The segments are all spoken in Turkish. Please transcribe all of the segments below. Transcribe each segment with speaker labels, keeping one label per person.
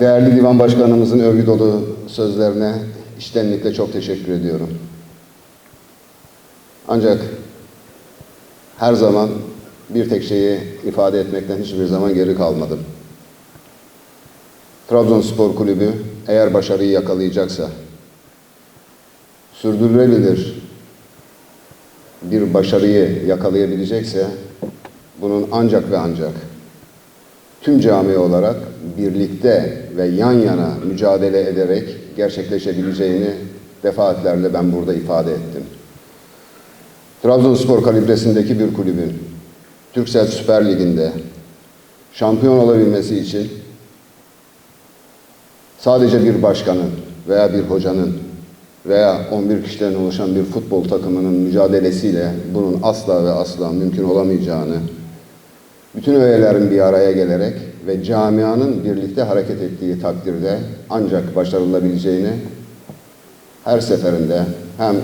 Speaker 1: Değerli Divan Başkanımızın övgü dolu sözlerine içtenlikle çok teşekkür ediyorum. Ancak her zaman bir tek şeyi ifade etmekten hiçbir zaman geri kalmadım. Trabzonspor Kulübü eğer başarıyı yakalayacaksa, sürdürülebilir bir başarıyı yakalayabilecekse, bunun ancak ve ancak tüm cami olarak birlikte ve yan yana mücadele ederek gerçekleşebileceğini defaatlerle ben burada ifade ettim. Trabzonspor kalibresindeki bir kulübün Türksel Süper Ligi'nde şampiyon olabilmesi için sadece bir başkanın veya bir hocanın veya 11 kişiden oluşan bir futbol takımının mücadelesiyle bunun asla ve asla mümkün olamayacağını, bütün öğelerin bir araya gelerek ve camianın birlikte hareket ettiği takdirde ancak başarılabileceğini her seferinde hem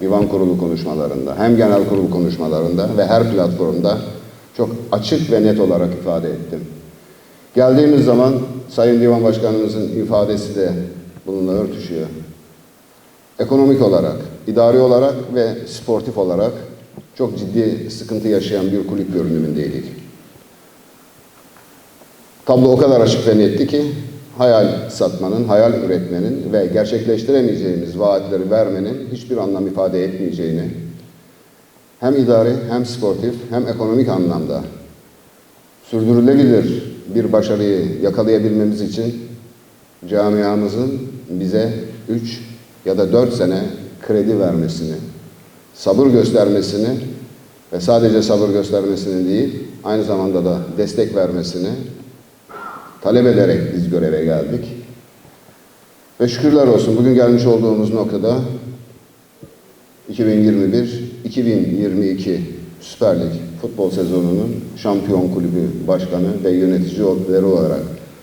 Speaker 1: divan kurulu konuşmalarında hem genel kurul konuşmalarında ve her platformda çok açık ve net olarak ifade ettim. Geldiğimiz zaman Sayın Divan Başkanımızın ifadesi de bununla örtüşüyor. Ekonomik olarak, idari olarak ve sportif olarak çok ciddi sıkıntı yaşayan bir kulüp görünümündeydik. Tablo o kadar açık ve netti ki hayal satmanın, hayal üretmenin ve gerçekleştiremeyeceğimiz vaatleri vermenin hiçbir anlam ifade etmeyeceğini hem idari hem sportif hem ekonomik anlamda sürdürülebilir bir başarıyı yakalayabilmemiz için camiamızın bize 3 ya da 4 sene kredi vermesini, sabır göstermesini ve sadece sabır göstermesini değil, aynı zamanda da destek vermesini talep ederek biz göreve geldik. Ve şükürler olsun bugün gelmiş olduğumuz noktada 2021-2022 Süper Lig futbol sezonunun şampiyon kulübü başkanı ve yöneticileri olarak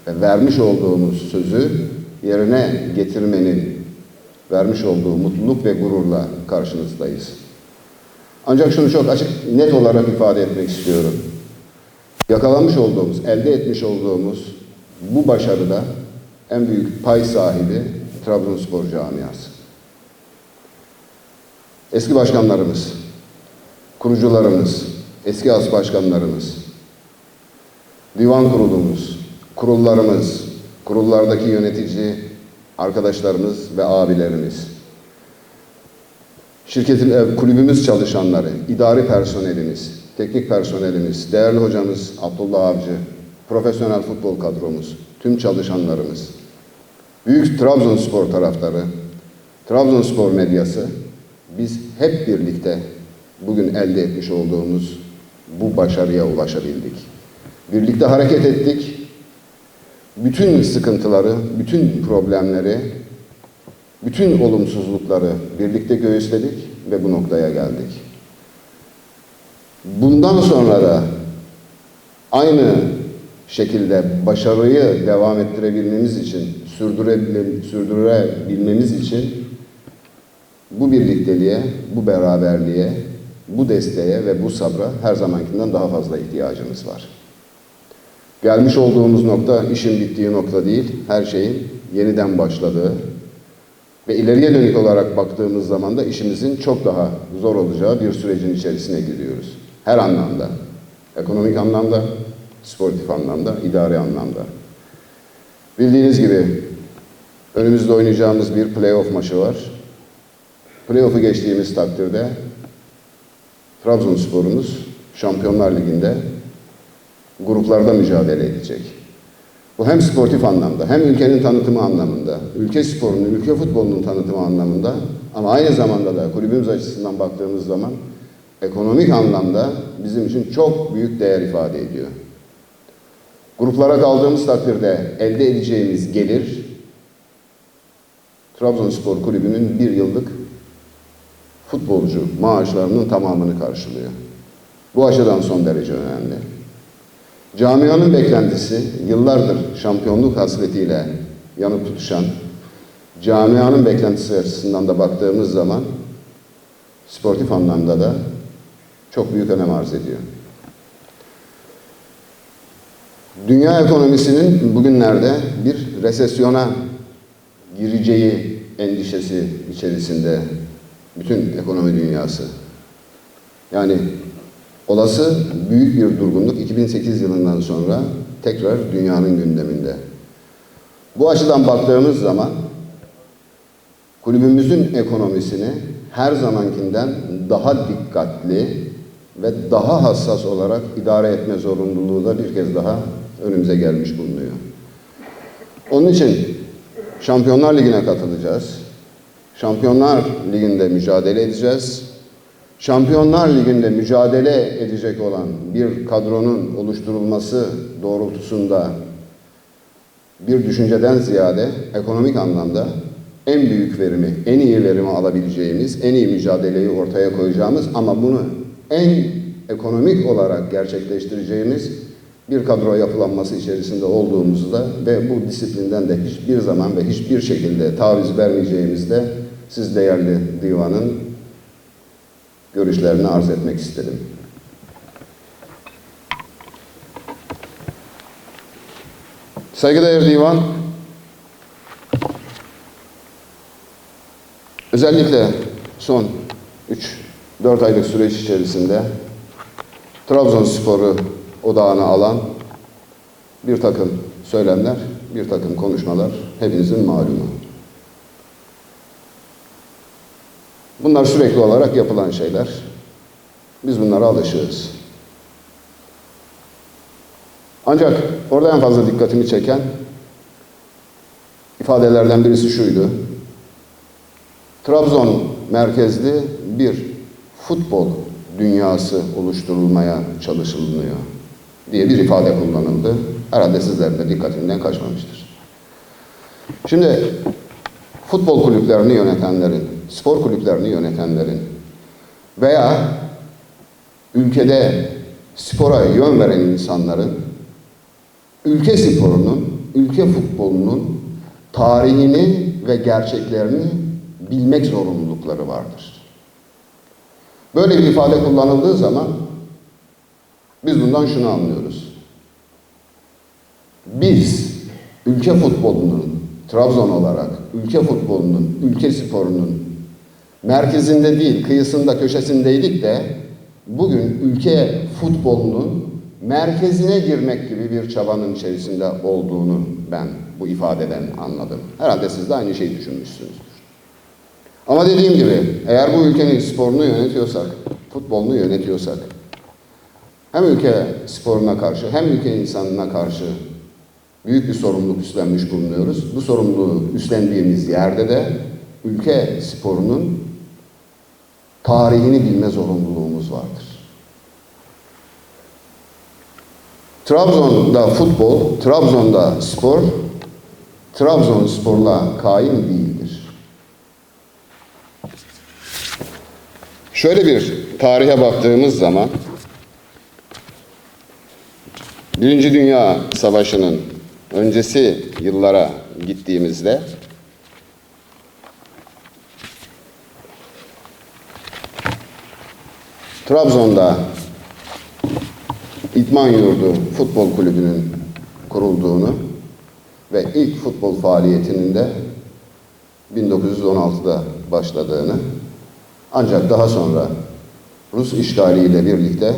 Speaker 1: ve vermiş olduğumuz sözü yerine getirmenin vermiş olduğu mutluluk ve gururla karşınızdayız. Ancak şunu çok açık, net olarak ifade etmek istiyorum. Yakalamış olduğumuz, elde etmiş olduğumuz bu başarıda en büyük pay sahibi Trabzonspor camiası. Eski başkanlarımız, kurucularımız, eski as başkanlarımız, divan kurulumuz, kurullarımız, kurullardaki yönetici arkadaşlarımız ve abilerimiz, şirketin kulübümüz çalışanları, idari personelimiz, teknik personelimiz, değerli hocamız Abdullah Avcı, profesyonel futbol kadromuz, tüm çalışanlarımız, büyük Trabzonspor taraftarı, Trabzonspor medyası, biz hep birlikte bugün elde etmiş olduğumuz bu başarıya ulaşabildik. Birlikte hareket ettik. Bütün sıkıntıları, bütün problemleri, bütün olumsuzlukları birlikte göğüsledik ve bu noktaya geldik. Bundan sonra da aynı şekilde başarıyı devam ettirebilmemiz için, sürdürebil- sürdürebilmemiz için bu birlikteliğe, bu beraberliğe, bu desteğe ve bu sabra her zamankinden daha fazla ihtiyacımız var. Gelmiş olduğumuz nokta işin bittiği nokta değil, her şeyin yeniden başladığı ve ileriye dönük olarak baktığımız zaman da işimizin çok daha zor olacağı bir sürecin içerisine giriyoruz. Her anlamda. Ekonomik anlamda, sportif anlamda, idari anlamda. Bildiğiniz gibi önümüzde oynayacağımız bir playoff maçı var. Playoff'u geçtiğimiz takdirde Trabzonspor'umuz Şampiyonlar Ligi'nde gruplarda mücadele edecek. Bu hem sportif anlamda hem ülkenin tanıtımı anlamında, ülke sporunun, ülke futbolunun tanıtımı anlamında ama aynı zamanda da kulübümüz açısından baktığımız zaman ekonomik anlamda bizim için çok büyük değer ifade ediyor. Gruplara kaldığımız takdirde elde edeceğimiz gelir Trabzonspor Kulübü'nün bir yıllık futbolcu maaşlarının tamamını karşılıyor. Bu açıdan son derece önemli. Camianın beklentisi yıllardır şampiyonluk hasretiyle yanıp tutuşan camianın beklentisi açısından da baktığımız zaman sportif anlamda da çok büyük önem arz ediyor. Dünya ekonomisinin bugünlerde bir resesyona gireceği endişesi içerisinde bütün ekonomi dünyası. Yani olası büyük bir durgunluk 2008 yılından sonra tekrar dünyanın gündeminde. Bu açıdan baktığımız zaman kulübümüzün ekonomisini her zamankinden daha dikkatli ve daha hassas olarak idare etme zorunluluğu da bir kez daha önümüze gelmiş bulunuyor. Onun için Şampiyonlar Ligi'ne katılacağız. Şampiyonlar Ligi'nde mücadele edeceğiz. Şampiyonlar Ligi'nde mücadele edecek olan bir kadronun oluşturulması doğrultusunda bir düşünceden ziyade ekonomik anlamda en büyük verimi, en iyi verimi alabileceğimiz, en iyi mücadeleyi ortaya koyacağımız ama bunu en ekonomik olarak gerçekleştireceğimiz bir kadro yapılanması içerisinde olduğumuzda ve bu disiplinden de hiçbir zaman ve hiçbir şekilde taviz vermeyeceğimizde siz değerli divanın görüşlerini arz etmek istedim. Saygıdeğer divan, özellikle son 3-4 aylık süreç içerisinde Trabzonspor'u odağına alan bir takım söylemler, bir takım konuşmalar hepinizin malumu. Bunlar sürekli olarak yapılan şeyler. Biz bunlara alışığız. Ancak orada en fazla dikkatimi çeken ifadelerden birisi şuydu. Trabzon merkezli bir futbol dünyası oluşturulmaya çalışılıyor diye bir ifade kullanıldı. Herhalde sizlerin de dikkatinden kaçmamıştır. Şimdi futbol kulüplerini yönetenlerin, spor kulüplerini yönetenlerin veya ülkede spora yön veren insanların ülke sporunun, ülke futbolunun tarihini ve gerçeklerini bilmek zorunlulukları vardır. Böyle bir ifade kullanıldığı zaman biz bundan şunu anlıyoruz. Biz ülke futbolunun Trabzon olarak ülke futbolunun, ülke sporunun merkezinde değil, kıyısında, köşesindeydik de bugün ülke futbolunun merkezine girmek gibi bir çabanın içerisinde olduğunu ben bu ifadeden anladım. Herhalde siz de aynı şeyi düşünmüşsünüzdür. Ama dediğim gibi eğer bu ülkenin sporunu yönetiyorsak, futbolunu yönetiyorsak hem ülke sporuna karşı hem ülke insanına karşı büyük bir sorumluluk üstlenmiş bulunuyoruz. Bu sorumluluğu üstlendiğimiz yerde de ülke sporunun tarihini bilme zorunluluğumuz vardır. Trabzon'da futbol, Trabzon'da spor, Trabzonspor'la kaim değildir. Şöyle bir tarihe baktığımız zaman Birinci Dünya Savaşı'nın öncesi yıllara gittiğimizde Trabzon'da İdman Yurdu Futbol Kulübü'nün kurulduğunu ve ilk futbol faaliyetinin de 1916'da başladığını ancak daha sonra Rus işgaliyle birlikte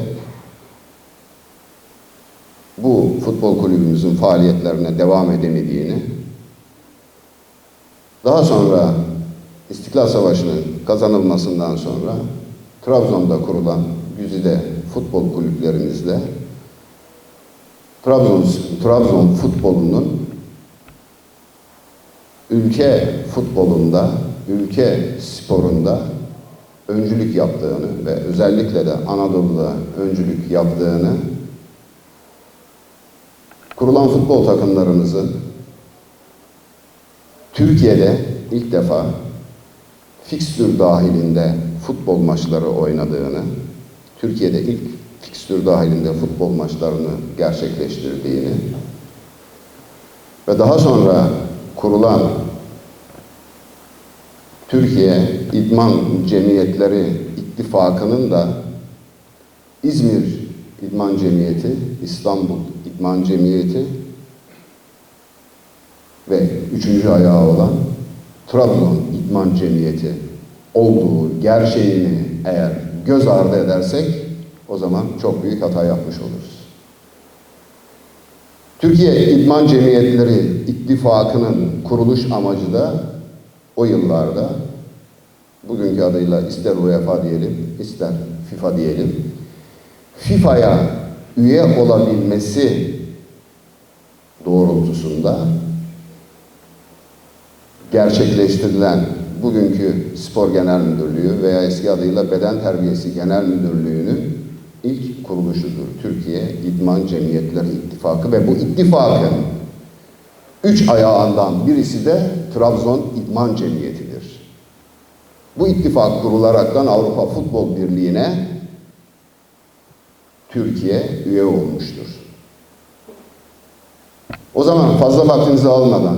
Speaker 1: bu futbol kulübümüzün faaliyetlerine devam edemediğini, daha sonra İstiklal Savaşı'nın kazanılmasından sonra Trabzon'da kurulan güzide futbol kulüplerimizle Trabzon, Trabzon futbolunun ülke futbolunda, ülke sporunda öncülük yaptığını ve özellikle de Anadolu'da öncülük yaptığını kurulan futbol takımlarımızın Türkiye'de ilk defa fikstür dahilinde futbol maçları oynadığını, Türkiye'de ilk fikstür dahilinde futbol maçlarını gerçekleştirdiğini ve daha sonra kurulan Türkiye İdman Cemiyetleri İttifakı'nın da İzmir İdman Cemiyeti, İstanbul İdman Cemiyeti ve üçüncü ayağı olan Trabzon İdman Cemiyeti olduğu gerçeğini eğer göz ardı edersek o zaman çok büyük hata yapmış oluruz. Türkiye İdman Cemiyetleri İttifakı'nın kuruluş amacı da o yıllarda bugünkü adıyla ister UEFA diyelim, ister FIFA diyelim, FIFA'ya üye olabilmesi doğrultusunda gerçekleştirilen bugünkü Spor Genel Müdürlüğü veya eski adıyla Beden Terbiyesi Genel Müdürlüğü'nün ilk kuruluşudur. Türkiye İdman Cemiyetleri İttifakı ve bu ittifakın üç ayağından birisi de Trabzon İdman Cemiyeti'dir. Bu ittifak kurularaktan Avrupa Futbol Birliği'ne Türkiye üye olmuştur. O zaman fazla vaktinizi almadan,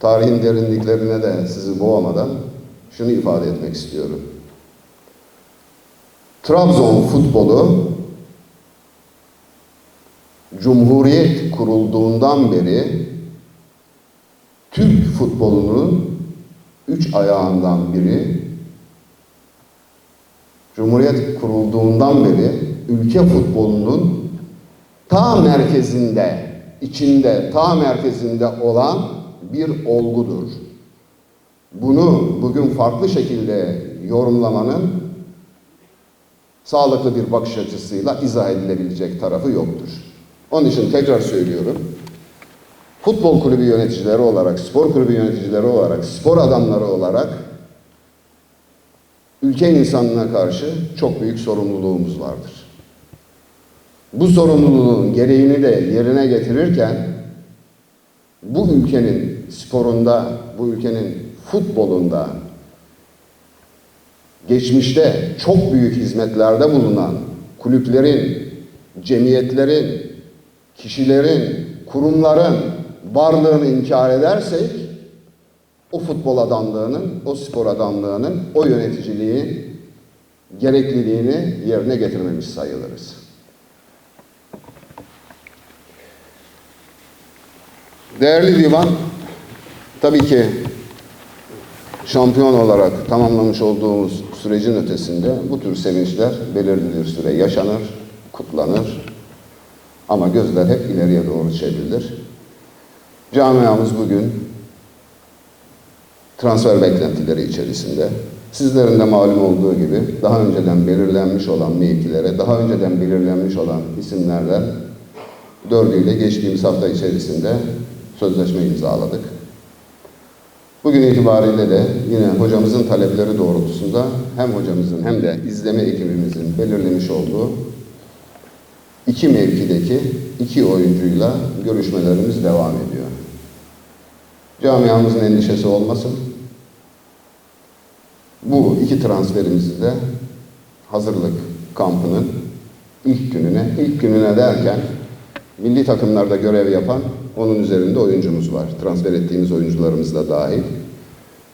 Speaker 1: tarihin derinliklerine de sizi boğmadan şunu ifade etmek istiyorum. Trabzon futbolu Cumhuriyet kurulduğundan beri Türk futbolunun üç ayağından biri Cumhuriyet kurulduğundan beri ülke futbolunun ta merkezinde, içinde, ta merkezinde olan bir olgudur. Bunu bugün farklı şekilde yorumlamanın sağlıklı bir bakış açısıyla izah edilebilecek tarafı yoktur. Onun için tekrar söylüyorum. Futbol kulübü yöneticileri olarak, spor kulübü yöneticileri olarak, spor adamları olarak ülke insanına karşı çok büyük sorumluluğumuz vardır. Bu sorumluluğun gereğini de yerine getirirken bu ülkenin sporunda, bu ülkenin futbolunda geçmişte çok büyük hizmetlerde bulunan kulüplerin, cemiyetlerin, kişilerin, kurumların varlığını inkar edersek o futbol adamlığının, o spor adamlığının, o yöneticiliğin gerekliliğini yerine getirmemiş sayılırız. Değerli divan, tabii ki şampiyon olarak tamamlamış olduğumuz sürecin ötesinde bu tür sevinçler belirli bir süre yaşanır, kutlanır. Ama gözler hep ileriye doğru çevrilir. Camiamız bugün transfer beklentileri içerisinde. Sizlerin de malum olduğu gibi daha önceden belirlenmiş olan mevkilere, daha önceden belirlenmiş olan isimlerden dördüyle geçtiğimiz hafta içerisinde sözleşme imzaladık. Bugün itibariyle de yine hocamızın talepleri doğrultusunda hem hocamızın hem de izleme ekibimizin belirlemiş olduğu iki mevkideki iki oyuncuyla görüşmelerimiz devam ediyor. Camiamızın endişesi olmasın. Bu iki transferimizi de hazırlık kampının ilk gününe, ilk gününe derken milli takımlarda görev yapan onun üzerinde oyuncumuz var. Transfer ettiğimiz oyuncularımız da dahil.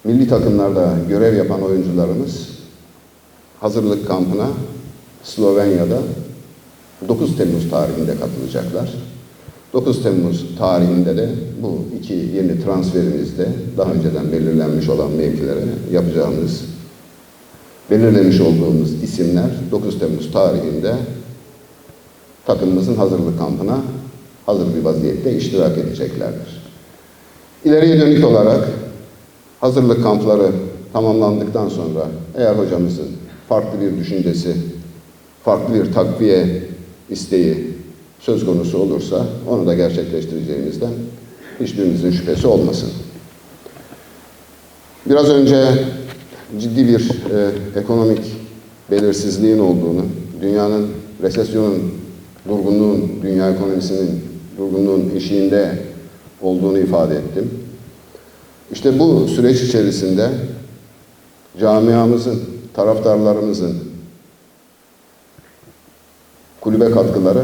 Speaker 1: Milli takımlarda görev yapan oyuncularımız hazırlık kampına Slovenya'da 9 Temmuz tarihinde katılacaklar. 9 Temmuz tarihinde de bu iki yeni transferimizde daha önceden belirlenmiş olan mevkilere yapacağımız, belirlemiş olduğumuz isimler 9 Temmuz tarihinde takımımızın hazırlık kampına hazır bir vaziyette iştirak edeceklerdir. İleriye dönük olarak hazırlık kampları tamamlandıktan sonra eğer hocamızın farklı bir düşüncesi, farklı bir takviye isteği söz konusu olursa onu da gerçekleştireceğimizden hiçbirimizin şüphesi olmasın. Biraz önce ciddi bir e, ekonomik belirsizliğin olduğunu, dünyanın resesyonun, durgunluğun, dünya ekonomisinin durgunluğun eşiğinde olduğunu ifade ettim. İşte bu süreç içerisinde camiamızın, taraftarlarımızın kulübe katkıları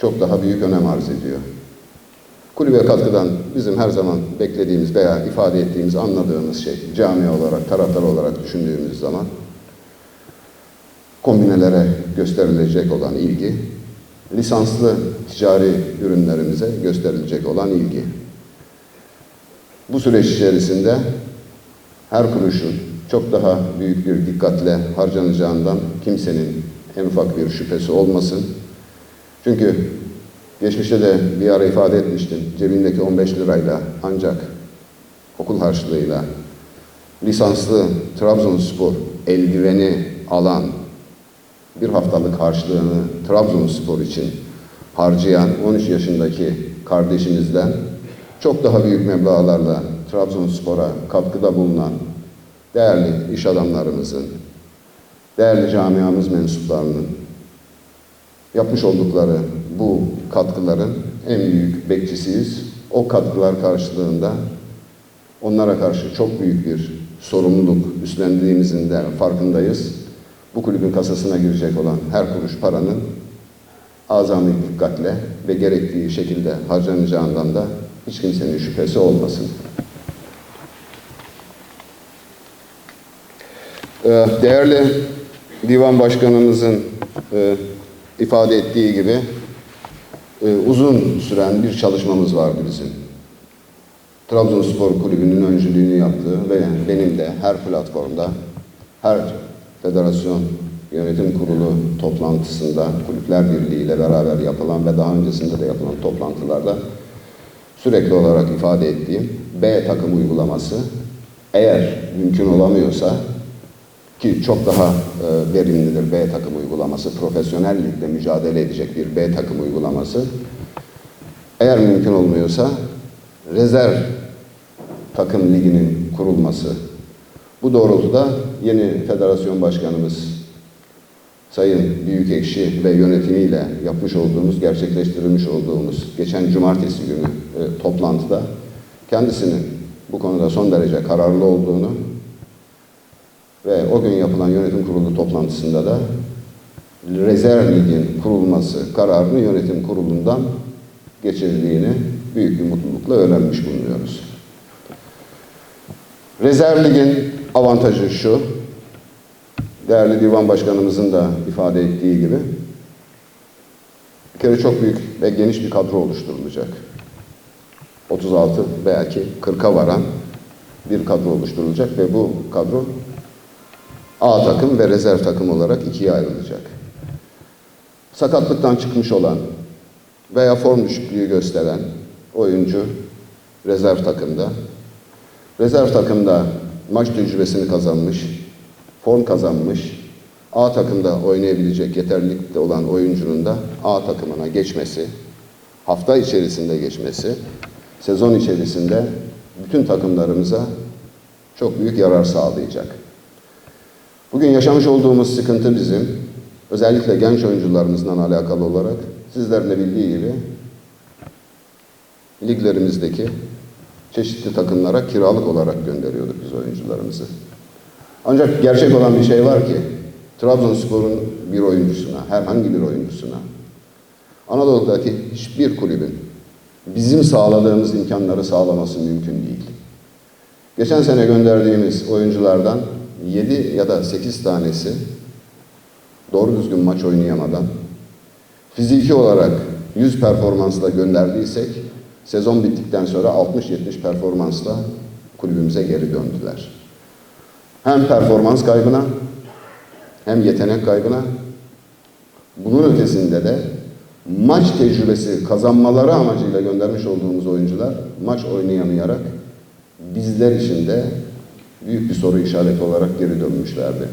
Speaker 1: çok daha büyük önem arz ediyor. Kulübe katkıdan bizim her zaman beklediğimiz veya ifade ettiğimiz, anladığımız şey, camia olarak, taraftar olarak düşündüğümüz zaman kombinelere gösterilecek olan ilgi, lisanslı ticari ürünlerimize gösterilecek olan ilgi. Bu süreç içerisinde her kuruşun çok daha büyük bir dikkatle harcanacağından kimsenin en ufak bir şüphesi olmasın. Çünkü geçmişte de bir ara ifade etmiştim. Cebindeki 15 lirayla ancak okul harçlığıyla lisanslı Trabzonspor eldiveni alan bir haftalık harçlığını Trabzonspor için harcayan 13 yaşındaki kardeşimizden çok daha büyük meblağlarla Trabzonspor'a katkıda bulunan değerli iş adamlarımızın, değerli camiamız mensuplarının yapmış oldukları bu katkıların en büyük bekçisiyiz. O katkılar karşılığında onlara karşı çok büyük bir sorumluluk üstlendiğimizin de farkındayız. Bu kulübün kasasına girecek olan her kuruş paranın azami dikkatle ve gerektiği şekilde harcanacağından da hiç kimsenin şüphesi olmasın. Ee, Değerli Divan Başkanımızın e, ifade ettiği gibi e, uzun süren bir çalışmamız vardı bizim. Trabzonspor Kulübü'nün öncülüğünü yaptığı ve benim de her platformda, her federasyon yönetim kurulu toplantısında, Kulüpler Birliği ile beraber yapılan ve daha öncesinde de yapılan toplantılarda sürekli olarak ifade ettiğim B takım uygulaması eğer mümkün olamıyorsa ki çok daha e, verimlidir B takım uygulaması, profesyonel ligde mücadele edecek bir B takım uygulaması. Eğer mümkün olmuyorsa rezerv takım liginin kurulması. Bu doğrultuda yeni federasyon başkanımız Sayın Büyükekşi ve yönetimiyle yapmış olduğumuz, gerçekleştirilmiş olduğumuz geçen cumartesi günü e, toplantıda kendisinin bu konuda son derece kararlı olduğunu ve o gün yapılan yönetim kurulu toplantısında da rezerv ligin kurulması kararını yönetim kurulundan geçirdiğini büyük bir mutlulukla öğrenmiş bulunuyoruz. Rezerv ligin avantajı şu, değerli divan başkanımızın da ifade ettiği gibi, bir kere çok büyük ve geniş bir kadro oluşturulacak. 36 belki 40'a varan bir kadro oluşturulacak ve bu kadro A takım ve rezerv takım olarak ikiye ayrılacak. Sakatlıktan çıkmış olan veya form düşüklüğü gösteren oyuncu rezerv takımda, rezerv takımda maç tecrübesini kazanmış, form kazanmış, A takımda oynayabilecek yeterlilikte olan oyuncunun da A takımına geçmesi, hafta içerisinde geçmesi, sezon içerisinde bütün takımlarımıza çok büyük yarar sağlayacak. Bugün yaşamış olduğumuz sıkıntı bizim, özellikle genç oyuncularımızdan alakalı olarak sizlerin de bildiği gibi liglerimizdeki çeşitli takımlara kiralık olarak gönderiyorduk biz oyuncularımızı. Ancak gerçek olan bir şey var ki Trabzonspor'un bir oyuncusuna, herhangi bir oyuncusuna Anadolu'daki hiçbir kulübün bizim sağladığımız imkanları sağlaması mümkün değil. Geçen sene gönderdiğimiz oyunculardan 7 ya da 8 tanesi doğru düzgün maç oynayamadan fiziki olarak 100 performansla gönderdiysek sezon bittikten sonra 60-70 performansla kulübümüze geri döndüler. Hem performans kaybına hem yetenek kaybına bunun ötesinde de maç tecrübesi kazanmaları amacıyla göndermiş olduğumuz oyuncular maç oynayamayarak bizler için de büyük bir soru işareti olarak geri dönmüşlerdi.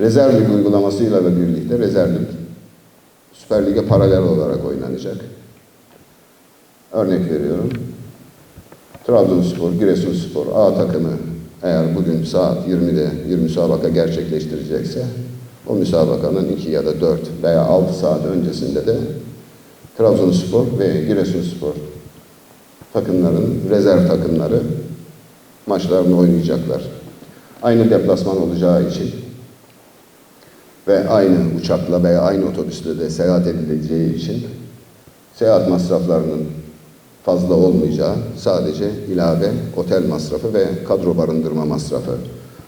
Speaker 1: Rezerv uygulamasıyla da birlikte rezerv Süper Lig'e paralel olarak oynanacak. Örnek veriyorum. Trabzonspor, Giresunspor A takımı eğer bugün saat 20'de bir müsabaka gerçekleştirecekse o müsabakanın 2 ya da 4 veya 6 saat öncesinde de Trabzonspor ve Giresunspor takımların rezerv takımları maçlarını oynayacaklar. Aynı deplasman olacağı için ve aynı uçakla veya aynı otobüsle de seyahat edileceği için seyahat masraflarının fazla olmayacağı sadece ilave otel masrafı ve kadro barındırma masrafı.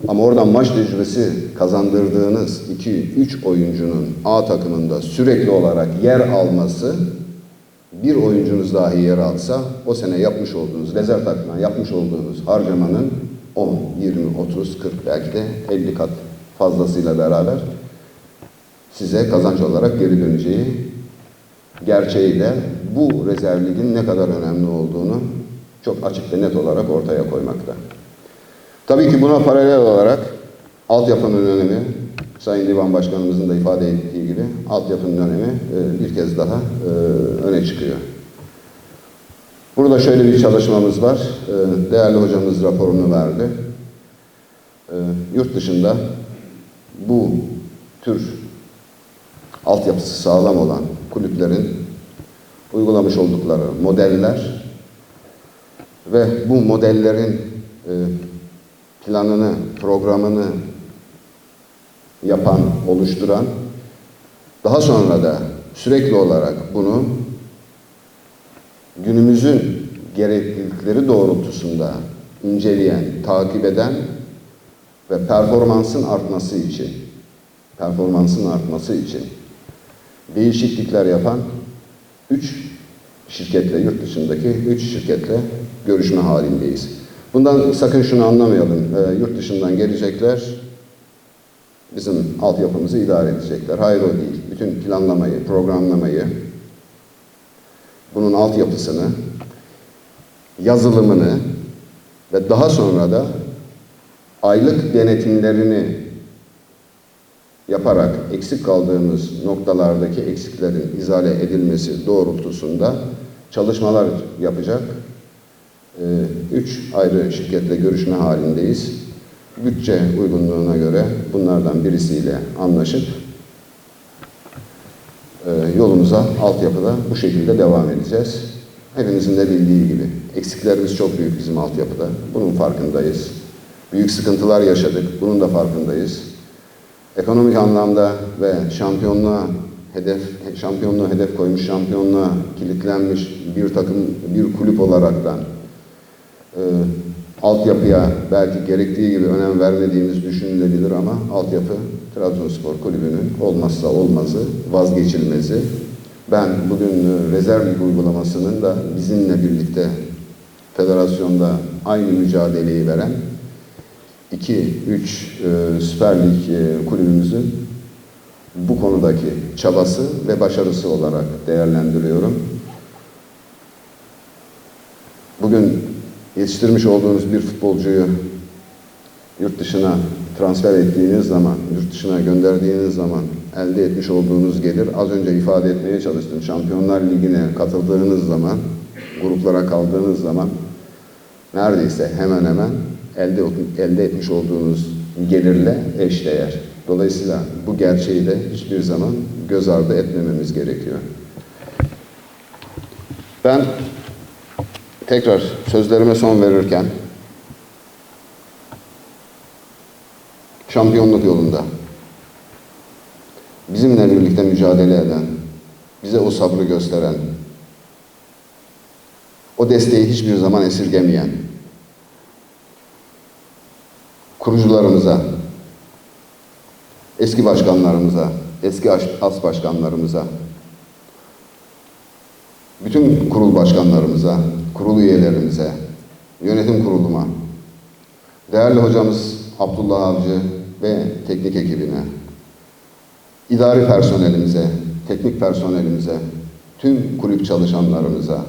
Speaker 1: Ama oradan maç tecrübesi kazandırdığınız 2-3 oyuncunun A takımında sürekli olarak yer alması bir oyuncunuz dahi yer alsa o sene yapmış olduğunuz, rezerv takımına yapmış olduğunuz harcamanın 10, 20, 30, 40 belki de 50 kat fazlasıyla beraber size kazanç olarak geri döneceği gerçeğiyle bu rezerv ligin ne kadar önemli olduğunu çok açık ve net olarak ortaya koymakta. Tabii ki buna paralel olarak altyapının önemi, Sayın Divan Başkanımızın da ifade ettiği gibi altyapının önemi e, bir kez daha e, öne çıkıyor. Burada şöyle bir çalışmamız var. E, Değerli hocamız raporunu verdi. Yurt dışında bu tür altyapısı sağlam olan kulüplerin uygulamış oldukları modeller ve bu modellerin e, planını, programını yapan, oluşturan, daha sonra da sürekli olarak bunu günümüzün gereklilikleri doğrultusunda inceleyen, takip eden ve performansın artması için, performansın artması için değişiklikler yapan üç şirketle, yurt dışındaki üç şirketle görüşme halindeyiz. Bundan sakın şunu anlamayalım. E, yurt dışından gelecekler, bizim altyapımızı idare edecekler. Hayır o değil. Bütün planlamayı, programlamayı, bunun altyapısını, yazılımını ve daha sonra da aylık denetimlerini yaparak eksik kaldığımız noktalardaki eksiklerin izale edilmesi doğrultusunda çalışmalar yapacak. Ee, Üç ayrı şirketle görüşme halindeyiz. Bütçe uygunluğuna göre bunlardan birisiyle anlaşıp e, yolumuza altyapıda bu şekilde devam edeceğiz. Hepinizin de bildiği gibi eksiklerimiz çok büyük bizim altyapıda. Bunun farkındayız. Büyük sıkıntılar yaşadık. Bunun da farkındayız. Ekonomik anlamda ve şampiyonluğa hedef şampiyonluğa hedef koymuş, şampiyonluğa kilitlenmiş bir takım, bir kulüp olaraktan e, altyapıya belki gerektiği gibi önem vermediğimiz düşünülebilir ama altyapı Trabzonspor Kulübü'nün olmazsa olmazı, vazgeçilmezi. Ben bugün e, rezerv lig uygulamasının da bizimle birlikte federasyonda aynı mücadeleyi veren 2-3 e, Süper Lig e, kulübümüzün bu konudaki çabası ve başarısı olarak değerlendiriyorum. Bugün yetiştirmiş olduğunuz bir futbolcuyu yurt dışına transfer ettiğiniz zaman, yurt dışına gönderdiğiniz zaman elde etmiş olduğunuz gelir az önce ifade etmeye çalıştım. Şampiyonlar Ligi'ne katıldığınız zaman, gruplara kaldığınız zaman neredeyse hemen hemen elde, elde etmiş olduğunuz gelirle eşdeğer. Dolayısıyla bu gerçeği de hiçbir zaman göz ardı etmememiz gerekiyor. Ben tekrar sözlerime son verirken şampiyonluk yolunda bizimle birlikte mücadele eden, bize o sabrı gösteren, o desteği hiçbir zaman esirgemeyen kurucularımıza, eski başkanlarımıza, eski as başkanlarımıza, bütün kurul başkanlarımıza, kurul üyelerimize, yönetim kuruluma, değerli hocamız Abdullah Avcı ve teknik ekibine, idari personelimize, teknik personelimize, tüm kulüp çalışanlarımıza,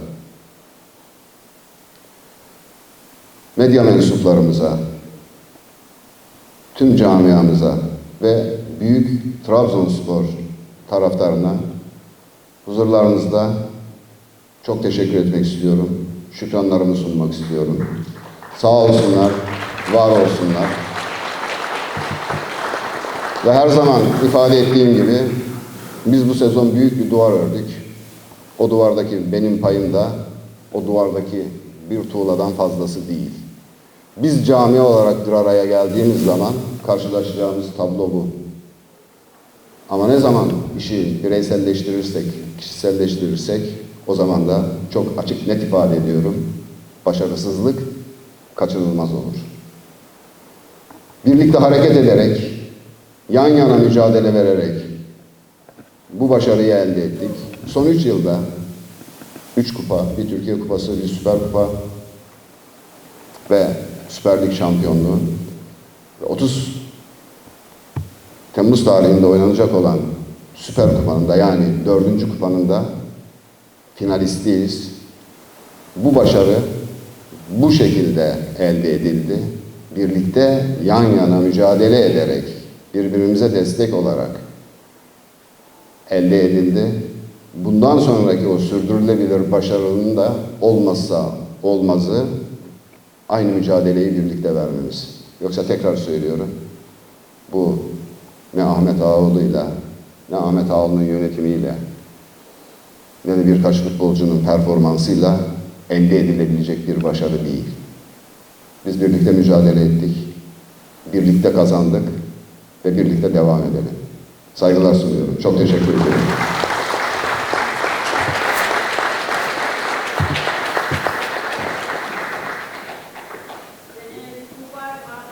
Speaker 1: medya mensuplarımıza, tüm camiamıza ve büyük Trabzonspor taraftarına huzurlarınızda çok teşekkür etmek istiyorum. Şükranlarımı sunmak istiyorum. Sağ olsunlar, var olsunlar. Ve her zaman ifade ettiğim gibi biz bu sezon büyük bir duvar ördük. O duvardaki benim payım da o duvardaki bir tuğladan fazlası değil. Biz cami olarak bir araya geldiğimiz zaman karşılaşacağımız tablo bu. Ama ne zaman işi bireyselleştirirsek, kişiselleştirirsek o zaman da çok açık net ifade ediyorum. Başarısızlık kaçınılmaz olur. birlikte hareket ederek, yan yana mücadele vererek bu başarıyı elde ettik. Son üç yılda üç kupa, bir Türkiye Kupası, bir Süper Kupa ve Süper Lig şampiyonluğu. Ve 30 Temmuz tarihinde oynanacak olan Süper Kupa'nın da yani dördüncü kupanın da finalistiyiz. Bu başarı bu şekilde elde edildi. Birlikte yan yana mücadele ederek, birbirimize destek olarak elde edildi. Bundan sonraki o sürdürülebilir başarının da olmazsa olmazı aynı mücadeleyi birlikte vermemiz. Yoksa tekrar söylüyorum, bu ne Ahmet Ağaoğlu'yla, ne Ahmet Ağaoğlu'nun yönetimiyle, ne de birkaç futbolcunun performansıyla elde edilebilecek bir başarı değil. Biz birlikte mücadele ettik, birlikte kazandık ve birlikte devam edelim. Saygılar sunuyorum. Çok teşekkür ederim.